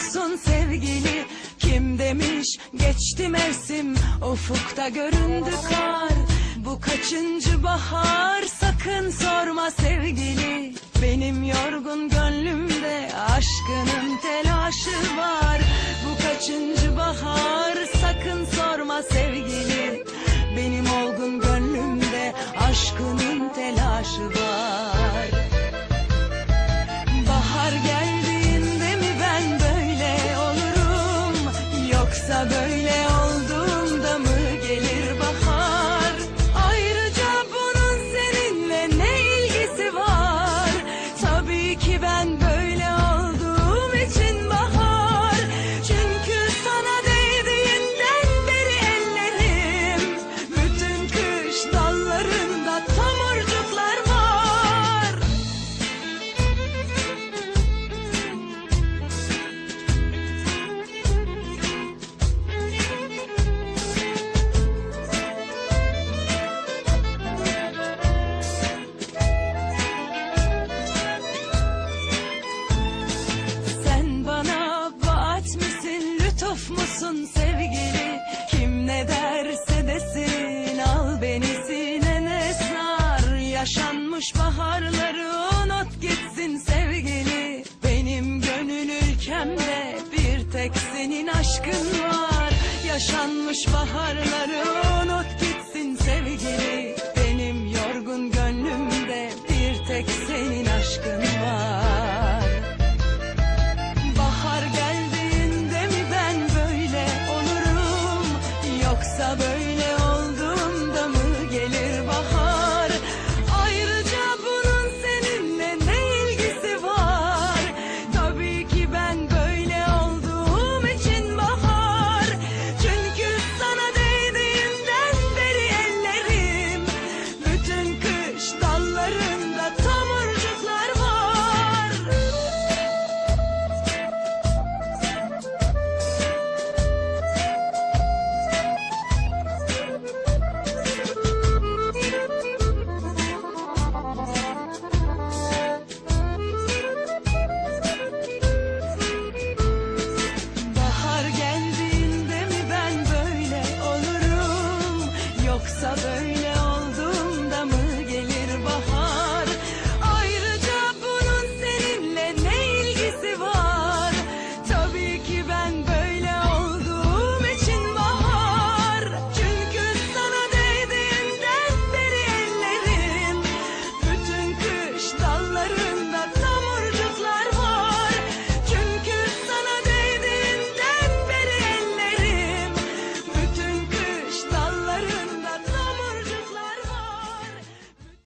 musun sevgili? Kim demiş? Geçti mevsim ufukta göründü kar. Bu kaçıncı bahar? Sakın sorma sevgili Benim yorgun gönlümde aşkının telaşı var. Bu kaçıncı bahar? Sakın sorma sevgili Benim olgun gönlümde aşkının telaşı var Yoksa böyle musun sevgili? Kim ne derse desin, al beni sinene sar. Yaşanmış baharları unut gitsin sevgili. Benim gönül ülkemde bir tek senin aşkın var. Yaşanmış baharları unut gitsin sevgili. Benim yorgun gönlümde bir tek.